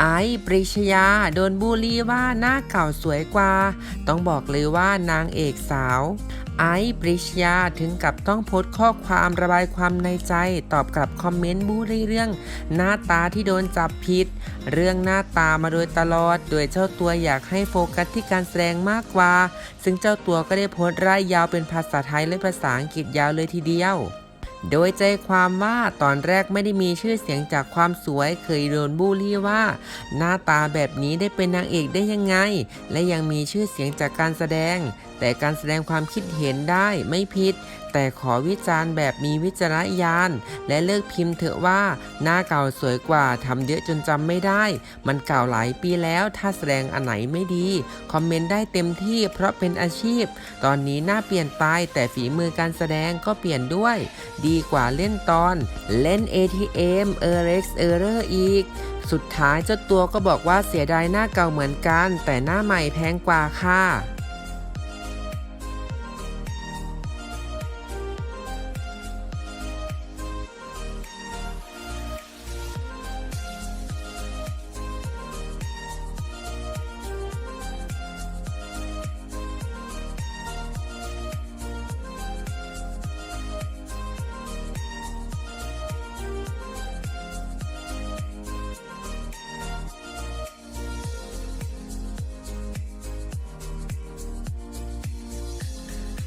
ไอ้ปริชยา โดนบูลลี่ว่าหน้าเก่าสวยกว่า ต้องบอกเลยว่านางเอกสาว ไอ้ปริชยาถึงกับต้องโพสต์ข้อความระบายความในใจ ตอบกลับคอมเมนต์บูลลี่เรื่อง หน้าตาที่โดนจับผิด เรื่องหน้าตามาโดยตลอด โดยเจ้าตัวอยากให้โฟกัสที่การแสดงมากกว่า ซึ่งเจ้าตัวก็ได้โพสต์ร่ายยาวเป็นภาษาไทยและภาษาอังกฤษยาวเลยทีเดียว โดยใจความว่าตอนแรกไม่ได้มีชื่อเสียงจากความสวยเคยโดนบูลลี่ว่า หน้าตาแบบนี้ได้เป็นนางเอกได้ยังไง และยังมีชื่อเสียงจากการแสดง แต่การแสดงความคิดเห็นได้ไม่ผิด แต่ขอวิจารณ์แบบมีวิจารณญาณ และเลิกพิมพ์เถอะว่า หน้าเก่าสวยกว่าทำเยอะจนจำไม่ได้ มันเก่าหลายปีแล้วถ้าแสดงอันไหนไม่ดี คอมเมนต์ได้เต็มที่เพราะเป็นอาชีพ ตอนนี้หน้าเปลี่ยนไปแต่ฝีมือการแสดงก็เปลี่ยนด้วย ดีกว่าเล่นตอน เล่น ATM เออเร็กเออร์เรอีกสุดท้ายเจ้าตัวก็บอกว่าเสียดายหน้าเก่าเหมือนกัน แต่หน้าใหม่แพงกว่าค่ะ